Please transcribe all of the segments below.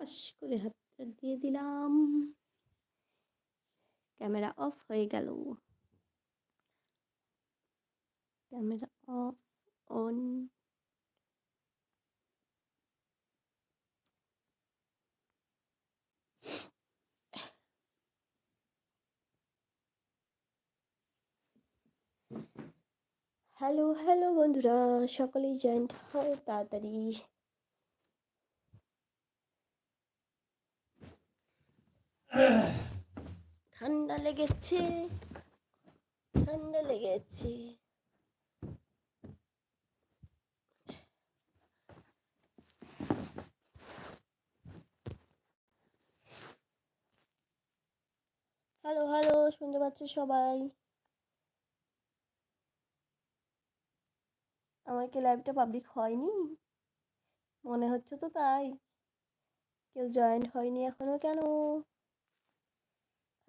পাশ করে হাতটা দিয়ে দিলাম ক্যামেরা অফ হয়ে গেল camera off on hello hello বন্ধুরা, সকলেই জয়েন্ট হয় তাড়াতাড়ি ঠান্ডা লেগেছে ঠান্ডা লেগেছে। হ্যালো হ্যালো শুনতে পাচ্ছ সবাই? আমার কি লাইভটা পাবলিক হয়নি? মনে হচ্ছে তো তাই। কেউ জয়েন্ট হয়নি এখনও কেন?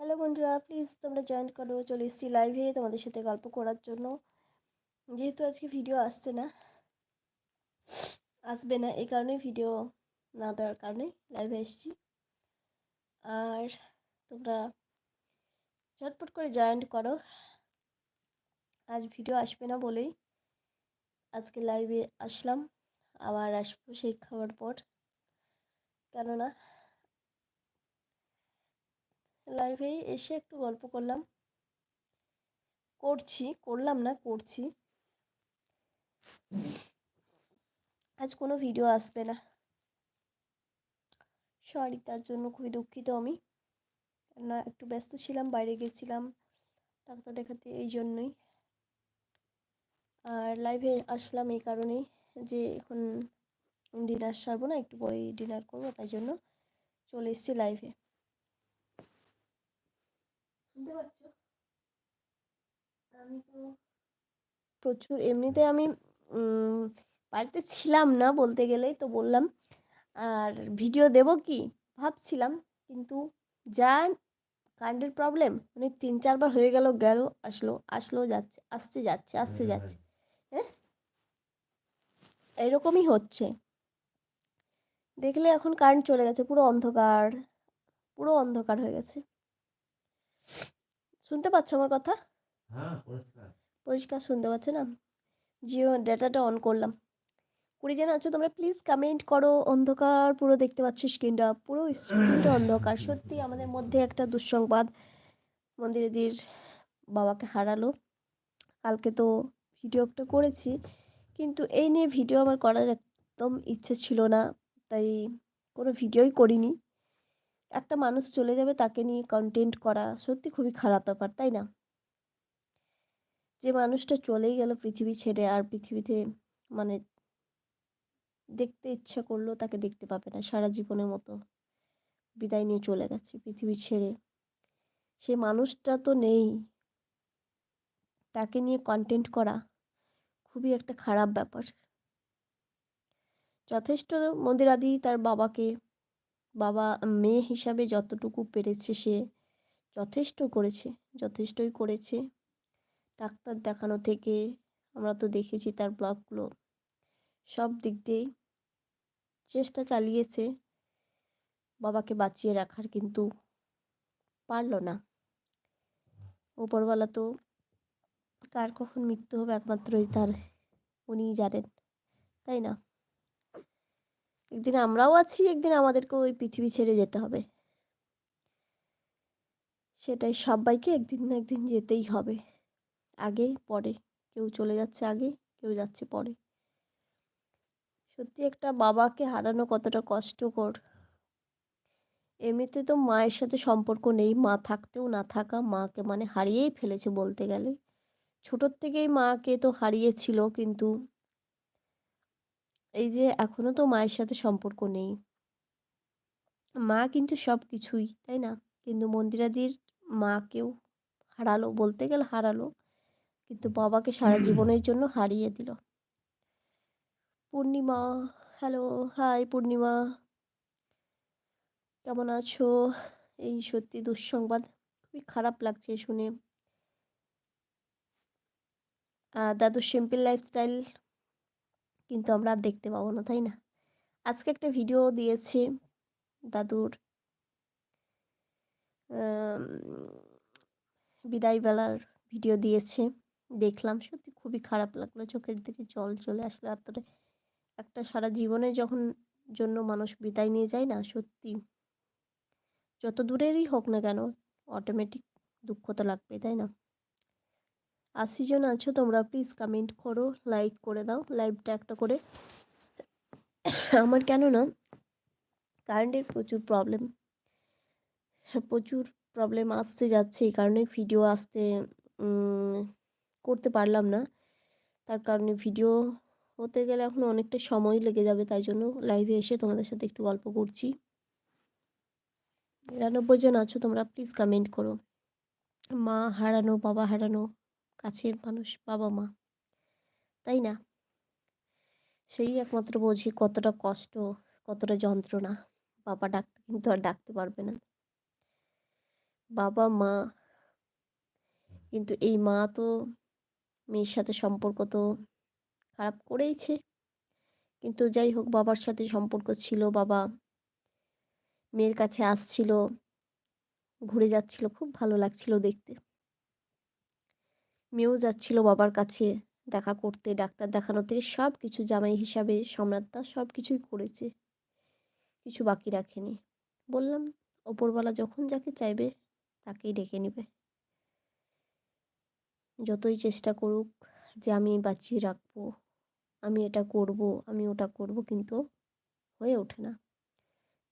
হ্যালো বন্ধুরা প্লিজ তোমরা জয়েন করো, চলে এসেছি লাইভে তোমাদের সাথে গল্প করার জন্য। যেহেতু আজকে ভিডিও আসছে না, আসবে না এই কারণেই ভিডিও না দেওয়ার কারণে লাইভে এসেছি। আর তোমরা ঝটপট করে জয়েন্ট করো। আজ ভিডিও আসবে না বলেই আজকে লাইভে আসলাম, আবার আসব সেই খাওয়ার পর। কেননা লাইভে এসে একটু গল্প করলাম। করছি, করলাম না, করছি। আজ কোনো ভিডিও আসবে না। সরি তার জন্য খুবই দুঃখিত আমি। না একটু ব্যস্ত ছিলাম, বাইরে গেছিলাম ডাক্তার দেখাতে এই জন্যই। আর লাইভে আসলাম এই কারণেই যে এখন ডিনার সারবো না, একটু পরেই ডিনার করব, তাই জন্য চলে এসেছি লাইভে শুনতে পাচ্ছ আমি তো প্রচুর এমনিতে আমি বাড়িতে ছিলাম না বলতে গেলেই তো বললাম আর ভিডিও দেব কি? ভাবছিলাম কিন্তু যা কারেন্টের প্রবলেম মানে তিন চারবার হয়ে গেল গেল আসলো আসলো যাচ্ছে আসছে যাচ্ছে আসছে যাচ্ছে। হ্যাঁ। এরকমই হচ্ছে। দেখলে এখন কারেন্ট চলে গেছে পুরো অন্ধকার পুরো অন্ধকার হয়ে গেছে। শুনতে পাচ্ছ আমার কথা? হ্যাঁ, পরিষ্কার। শুনতে পাচ্ছ না? জিও ডেটাটা অন করলাম। কুড়ি জন আছো তোমরা প্লিজ কমেন্ট করো অন্ধকার পুরো দেখতে পাচ্ছি স্ক্রিনটা পুরো স্ক্রিনটা অন্ধকার। সত্যি আমাদের মধ্যে একটা দুঃসংবাদ। মন্দিরেদির বাবাকে হারালো। কালকে তো ভিডিও একটা করেছি। কিন্তু এই নিয়ে ভিডিও আমার করার একদম ইচ্ছে ছিল না। তাই কোনো ভিডিওই করিনি। একটা মানুষ চলে যাবে তাকে নিয়ে কন্টেন্ট করা সত্যি খুবই খারাপ ব্যাপার, তাই না? যে মানুষটা চলেই গেল পৃথিবী ছেড়ে আর পৃথিবীতে মানে দেখতে ইচ্ছা করলেও তাকে দেখতে পাবে না সারা জীবনের মতো। বিদায় নিয়ে চলে গেছে পৃথিবী ছেড়ে। সে মানুষটা তো নেই। তাকে নিয়ে কন্টেন্ট করা খুবই একটা খারাপ ব্যাপার। যথেষ্ট মন্দিরাদি তার বাবাকে বাবা মেয়ে হিসাবে যতটুকু পেরেছে সে যথেষ্ট করেছে, যথেষ্টই করেছে। ডাক্তার দেখানো থেকে আমরা তো দেখেছি তার ব্লগগুলো সব দিক দিয়েই চেষ্টা চালিয়েছে। বাবাকে বাঁচিয়ে রাখার কিন্তু পারল না। ওপরওয়ালা তো কার কখন মৃত্যু হবে একমাত্রই তার, উনিই জানেন, তাই না? একদিন আমরাও আছি, একদিন আমাদেরকেও ওই পৃথিবী ছেড়ে যেতে হবে। সেটাই সবাইকে একদিন না একদিন যেতেই হবে। আগে, পরে। কেউ চলে যাচ্ছে আগে, কেউ যাচ্ছে পরে। সত্যি একটা বাবাকে হারানো কতটা কষ্টকর। এমনিতে তো মায়ের সাথে সম্পর্ক নেই, মা থাকতেও না থাকা। মাকে মানে হারিয়েই ফেলেছে বলতে গেলে। ছোটোর থেকেই মাকে তো হারিয়েছিল, কিন্তু এই যে এখনও তো মায়ের সাথে সম্পর্ক নেই। মা কিন্তু সব কিছুই তাই না? কিন্তু মন্দিরাদির মাকেও হারালো বলতে গেলে হারালো। কিন্তু বাবাকে সারা জীবনের জন্য হারিয়ে দিল। Purnima hello hi Purnima. কেমন আছো? এই সত্যি দুঃসংবাদ। খুবই খারাপ লাগছে শুনে। দাদু সিম্পল লাইফস্টাইল কিন্তু আমরা আর দেখতে পাবো না, তাই না? আজকে একটা ভিডিও দিয়েছে দাদুর বিদায়বেলার ভিডিও দিয়েছে। দেখলাম, সত্যি খুবই খারাপ লাগল, চোখের দিকে জল চলে আসলো এতটা। একটা সারা জীবনে যখন জন্য মানুষ বিদায় নিয়ে যায় না, সত্যি যত দূরেরই হোক না কেন অটোমেটিক দুঃখ তো লাগবে তাই না? আশি জন আছো, তোমরা প্লিজ কমেন্ট করো লাইক করে দাও লাইভটা একটা করে। আমার কেন না কারেন্টের প্রচুর প্রবলেম প্রচুর প্রবলেম আসতে যাচ্ছে, এই কারণে ভিডিও আসতে করতে পারলাম না। তার কারণে ভিডিও হতে গেলে এখন অনেকটা সময় লেগে যাবে, তাই জন্য লাইভে এসে তোমাদের সাথে একটু গল্প করছি। নিরানব্বই জন আছো, তোমরা প্লিজ কমেন্ট করো। মা হারানো, বাবা হারানো কাছের মানুষ বাবা মা। তাই না? সেই একমাত্র বোঝে কতটা কষ্ট, কতটা যন্ত্রণা। বাবা ডাক, কিন্তু আর ডাকতে পারবে না। বাবা, মা, কিন্তু এই মা তো, মেয়ের সাথে সম্পর্ক তো খারাপ করেইছে। কিন্তু যাই হোক, বাবার সাথে সম্পর্ক ছিল, বাবা মেয়ের কাছে আসছিল, ঘুরে যাচ্ছিল, খুব ভালো লাগছিল দেখতে। মেয়েও যাচ্ছিল বাবার কাছে দেখা করতে, ডাক্তার দেখানো থেকে সব কিছু জামাই হিসাবে সম্রাটদা সব কিছুই করেছে। কিছু বাকি রাখেনি। বললাম, ওপরওয়ালা যখন যাকে চাইবে, তাকেই ডেকে নেবে। যতই চেষ্টা করুক যে আমি বাঁচিয়ে রাখব, আমি এটা করব, আমি ওটা করব, কিন্তু হয়ে ওঠে না।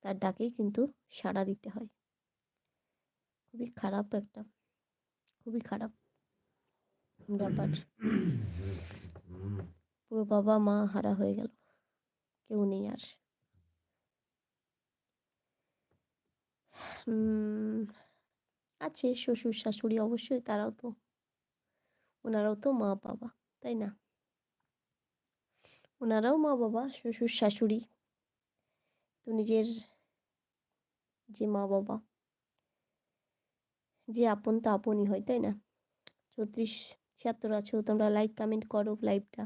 তার ডাকেই কিন্তু সাড়া দিতে হয়। খুবই খারাপ একটা, খুবই খারাপ। ব্যাপার। পুরো বাবা মা হারা হয়ে গেল। কেউ নেই আর। আছে শ্বশুর শাশুড়ি অবশ্যই, তারাও তো। ওনারাও তো মা বাবা, তাই না? ওনারাও মা বাবা, শ্বশুর শাশুড়ি। তো নিজের যে মা বাবা, যে আপন তা আপনই হয়, তাই না? চৌত্রিশ ছিয়াত্তর আছো, তোমরা লাইক কমেন্ট করো লাইভটা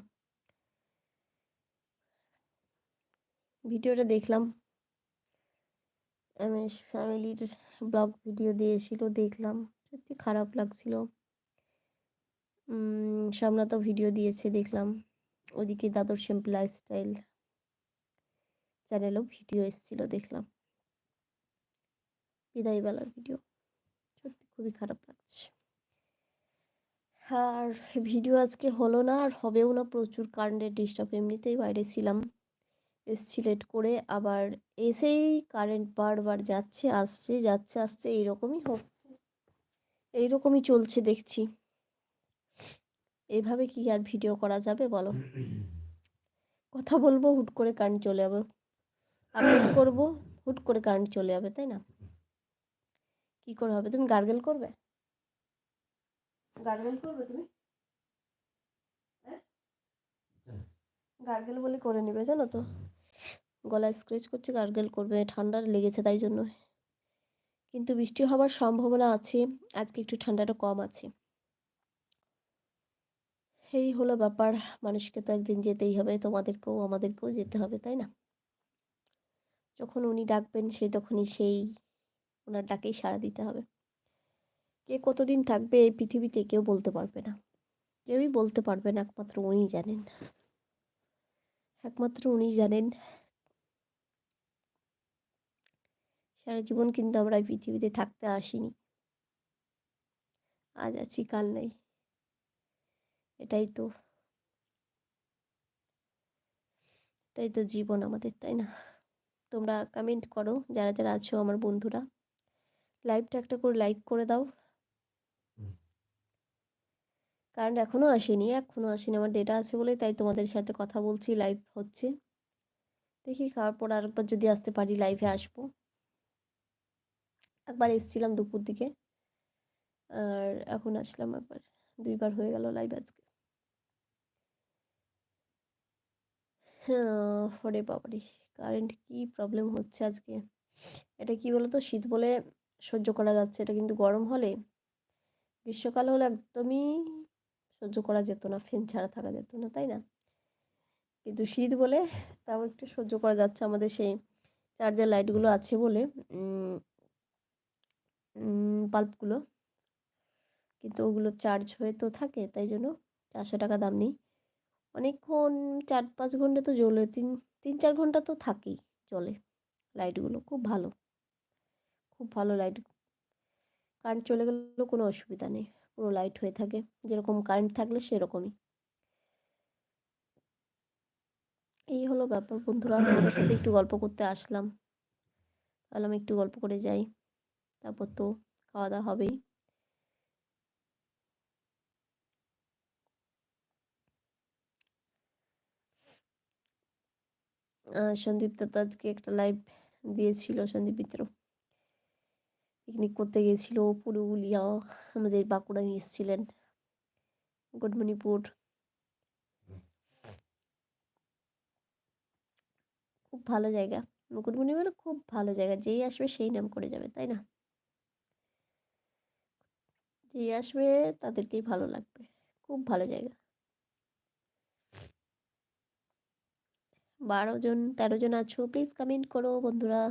ভিডিওটা দেখলাম। এস ফ্যামিলির ব্লগ ভিডিও দিয়েছিল, দেখলাম। সত্যি খারাপ লাগছিল। সামনা তো ভিডিও দিয়েছে, দেখলাম। ওদিকে দাদর শ্যাম্পু লাইফস্টাইল চ্যানেলেও ভিডিও এসেছিল, দেখলাম। বিদায়বেলার ভিডিও সত্যি খুবই খারাপ লাগছে। আর ভিডিও আজকে হলো না, আর হবেও না প্রচুর কারেন্টের ডিস্টার্ব এমনিতেই বাইরে ছিলাম এসছি লেট করে আবার এসেই কারেন্ট বারবার যাচ্ছে, আসছে যাচ্ছে, আসছে, এইরকমই হচ্ছে এইরকমই চলছে দেখছি। এইভাবে কি আর ভিডিও করা যাবে বলো? কথা বলব, হুট করে কারেন্ট চলে যাবে। আপলোড করব? হুট করে কারেন্ট চলে যাবে, তাই না? কি করে হবে? তুমি গার্গেল করবে? গার্গেল করবে তুমি? গার্গেল বলে করে নেবে জানো তো? গলায় স্ক্রেচ করছে গার্গেল করবে ঠান্ডা লেগেছে তাই জন্য। কিন্তু বৃষ্টি হওয়ার সম্ভাবনা আছে আজকে একটু ঠান্ডাটা কম আছে। এই হলো ব্যাপার মানুষকে তো একদিন যেতেই হবে তোমাদেরকেও আমাদেরকেও যেতে হবে তাই না? যখন উনি ডাকবেন সে তখনই সেই ওনার ডাকেই সাড়া দিতে হবে। কে কতদিন থাকবে এই পৃথিবীতে কেউ বলতে পারবে না। কেউই বলতে পারবে না, একমাত্র উনিই জানেন। একমাত্র উনি জানেন। সারা জীবন কিন্তু আমরা এই পৃথিবীতে থাকতে আসিনি। আজ আছি, কাল নাই। এটাই তো। এটাই তো জীবন আমাদের, তাই না? তোমরা কমেন্ট করো, যারা যারা আছো আমার বন্ধুরা। লাইভটা একটা করে লাইক করে দাও। কারণ এখনও আসেনি এখনও আসেনি। আমার ডেটা আছে বলেই তাই তোমাদের সাথে কথা বলছি লাইভ হচ্ছে। দেখি খাওয়ার পর আরেকবার যদি আসতে পারি লাইভে আসব। একবার এসেছিলাম দুপুর দিকে, আর এখন আসলাম একবার। দুইবার হয়ে গেল লাইভ আজকে। ওরে বাবারে কারেন্ট কি প্রবলেম হচ্ছে আজকে? এটা কি বলতো, শীত বলে সহ্য করা যাচ্ছে, এটা কিন্তু গরম হলে, গ্রীষ্মকাল হলে একদমই সহ্য করা যেত না, ফ্যান ছাড়া থাকা যেত না, তাই না? কিন্তু শীত বলে তাও একটু সহ্য করা যাচ্ছে। আমাদের সেই চার্জার লাইটগুলো আছে বলে বাল্বগুলো। কিন্তু ওগুলো চার্জ হয়ে তো থাকে, তাই জন্য চারশো টাকা দাম নেই। অনেকক্ষণ চার পাঁচ ঘণ্টা তো জ্বলে, তিন তিন চার ঘণ্টা তো থাকেই চলে লাইটগুলো। খুব ভালো খুব ভালো লাইট। কারেন্ট চলে গেলেও কোনো অসুবিধা নেই। পুরো লাইট হয়ে থাকে। যেরকম কারেন্ট থাকলে সেরকমই। এই হলো ব্যাপার বন্ধুরা, তোমাদের সাথে একটু গল্প করতে আসলাম। ভাবলাম একটু গল্প করে যাই। তারপর তো খাওয়া দাওয়া হবেই। সন্দীপ তো আজকে একটা লাইভ দিয়েছিল, সন্দীপ মিত্র। পিকনিক করতে গিয়েছিল পুরুলিয়া, আমাদের বাঁকুড়া বাঁকুড়ায় এসেছিলেন। মুকুটমণিপুর খুব ভালো জায়গা। মুকুটমণিপুর খুব ভালো জায়গা। যেই আসবে সেই নাম করে যাবে, তাই না? যেই আসবে তাদেরকেই ভালো লাগবে। খুব ভালো জায়গা। বারো জন, তেরো জন আছো প্লিজ কমেন্ট করো বন্ধুরা।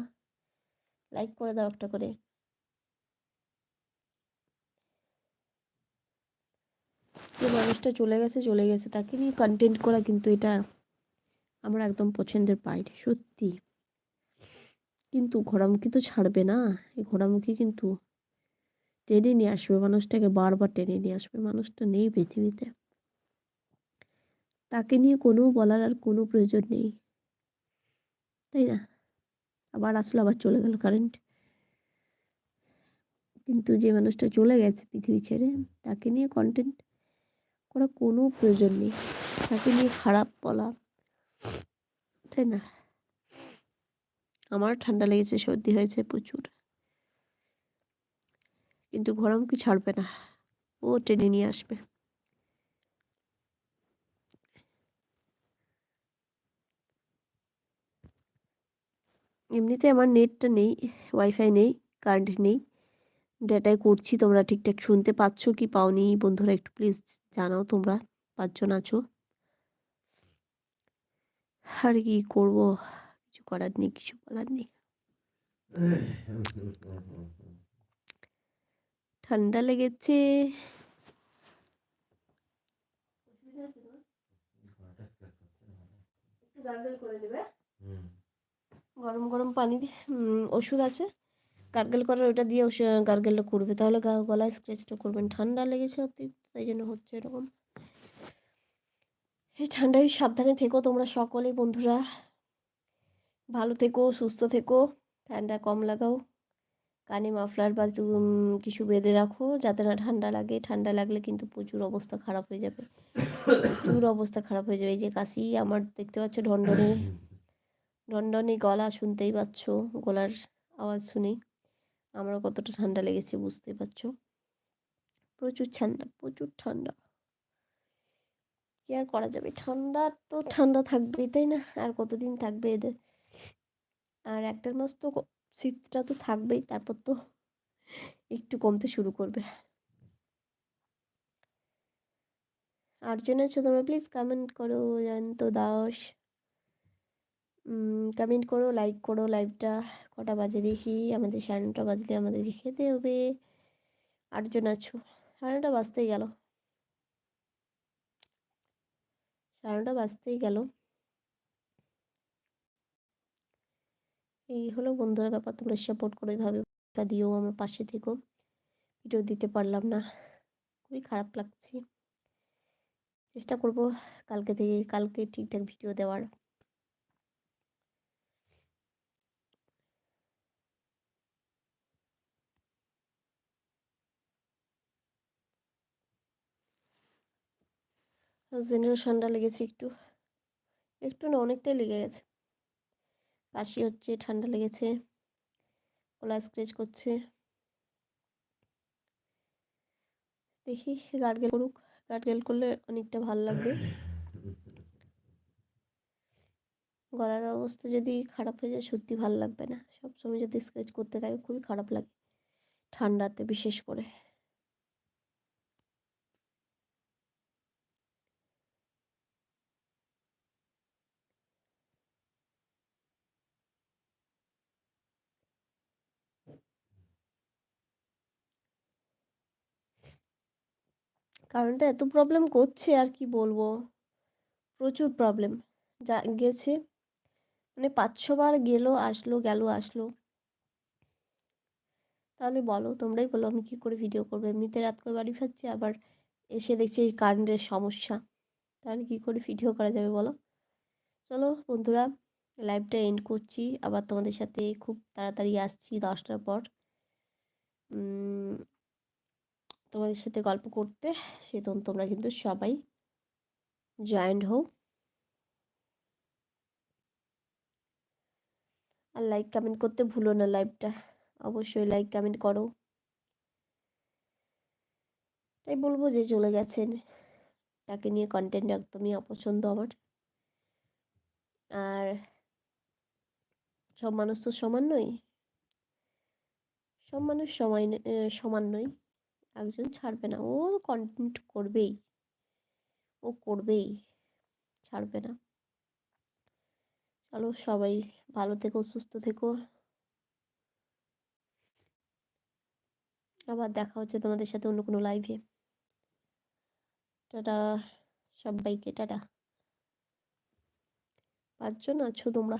লাইক করে দাও একটা করে। যে মানুষটা চলে গেছে চলে গেছে, তাকে নিয়ে কন্টেন্ট করা কিন্তু এটা আমার একদম পছন্দের বাইরে সত্যি। কিন্তু ঘোড়ামুখী তো ছাড়বে না, এই ঘোড়ামুখী কিন্তু টেনে নিয়ে আসবে, মানুষটাকে বারবার টেনে নিয়ে আসবে, মানুষটা নেই পৃথিবীতে। তাকে নিয়ে কোনো বলার আর কোনো প্রয়োজন নেই। তাই না? আবার আসলো, আবার চলে গেল কারেন্ট কিন্তু যে মানুষটা চলে গেছে পৃথিবী ছেড়ে, তাকে নিয়ে কন্টেন্ট করা কোনো প্রয়োজন নেই। তাকে নিয়ে খারাপ বলা। তাই না? আমার ঠান্ডা লেগেছে, সর্দি হয়েছে প্রচুর। কিন্তু ঘোরামুখী ছাড়বে না। ও টেনে নিয়ে আসবে। এমনিতে আমার নেটটা নেই ওয়াইফাই নেই কারেন্ট নেই। ডেটায় করছি তোমরা ঠিকঠাক শুনতে পাচ্ছ কি পাওনি? বন্ধুরা একটু প্লিজ জানাও তোমরা, পাঁচজন আছো। আর কি করব? কিছু করার নেই, কিছু বলার নেই। ঠান্ডা লেগেছে। গরম গরম পানি দিয়ে ওষুধ আছে। গার্গেল করার ওইটা দিয়ে গার্গেলটা করবে। তাহলে গলায় স্ক্রেচটা করবেন। ঠান্ডা লেগেছে অতিরিক্ত তাই জন্য হচ্ছে এরকম। এই ঠান্ডায় সাবধানে থেকো তোমরা সকলেই বন্ধুরা। ভালো থেকো, সুস্থ থেকো, ঠান্ডা কম লাগাও। কানে মাফলার বা কিছু বেঁধে রাখো যাতে না ঠান্ডা লাগে। ঠান্ডা লাগলে কিন্তু প্রচুর অবস্থা খারাপ হয়ে যাবে। প্রচুর অবস্থা খারাপ হয়ে যাবে। এই যে কাশি, আমার দেখতে পাচ্ছ ঢন্ডনে ঢন্ডনে গলা শুনতেই পাচ্ছ, গলার আওয়াজ শুনেই। আমারও কতটা ঠান্ডা লেগেছে বুঝতেই পারছ? প্রচুর ঠান্ডা প্রচুর ঠান্ডা। কি আর করা যাবে? ঠান্ডা তো ঠান্ডা থাকবেই, তাই না? আর কতদিন থাকবে এদের? আর একটার মাস তো শীতটা তো থাকবেই, তারপর তো একটু কমতে শুরু করবে। আর জন্য তোমরা প্লিজ কমেন্ট করো জয়ন্ত দাস। কমেন্ট করো লাইক করো লাইভটা কটা বাজে দেখি, আমাদের সাড়ে নটা বাজলে আমাদেরকে খেতে হবে। আটজন আছো, সাড়ে নটা বাজতেই গেল। সাড়ে নটা বাজতেই গেল। এই হলো বন্ধুরা ব্যাপার, তোমরা সাপোর্ট করো, এইভাবে দিও, আমার পাশে থেকো। ভিডিও দিতে পারলাম না, খুবই খারাপ লাগছে। চেষ্টা করব কালকে থেকে, কালকে ঠিকঠাক ভিডিও দেওয়ার। হাজবেন্ডেরও ঠান্ডা লেগেছে একটু একটু না অনেকটাই লেগে গেছে। কাশি হচ্ছে, ঠান্ডা লেগেছে, গলা স্ক্রেচ করছে। দেখি গার্গেল করুক গার্গেল করলে অনেকটা ভালো লাগবে। গলার অবস্থা যদি খারাপ হয়ে যায়, সত্যি ভালো লাগবে না। সবসময় যদি স্ক্রেচ করতে থাকে, খুবই খারাপ লাগে। ঠান্ডাতে বিশেষ করে। কারেন্টটা এত প্রবলেম করছে আর কি বলব? প্রচুর প্রবলেম যা গেছে মানে পাঁচ ছবার গেলো, আসলো, গেল, আসলো। তাহলে বলো, তোমরাই বলো আমি কী করে ভিডিও করব? এমনিতে রাত করে বাড়ি ফিরছি, আবার এসে দেখছি এই কারেন্টের সমস্যা। তাহলে কী করে ভিডিও করা যাবে বলো? চলো বন্ধুরা লাইভটা এন্ড করছি। আবার তোমাদের সাথে খুব তাড়াতাড়ি আসছি দশটার পর। তোমাদের সাথে গল্প করতে সেতন তোমরা কিন্তু সবাই জয়েন্ট হও। আর লাইক কমেন্ট করতে ভুলো না লাইভটা অবশ্যই লাইক কমেন্ট করো। তাই বলব যে চলে গেছেন। তাকে নিয়ে কন্টেন্ট একদমই অপছন্দ আমার। আর সব মানুষ তো সমান নয় সব মানুষ সময় সমান নয় একজন ছাড়বে না। ও কন্টেন্ট করবেই। ও করবেই। ছাড়বে না। চলো সবাই ভালো থেকো, সুস্থ থেকো। আবার দেখা হচ্ছে তোমাদের সাথে অন্য কোনো লাইভে টাটা সবাইকে, টাটা। পাঁচজন আছো তোমরা?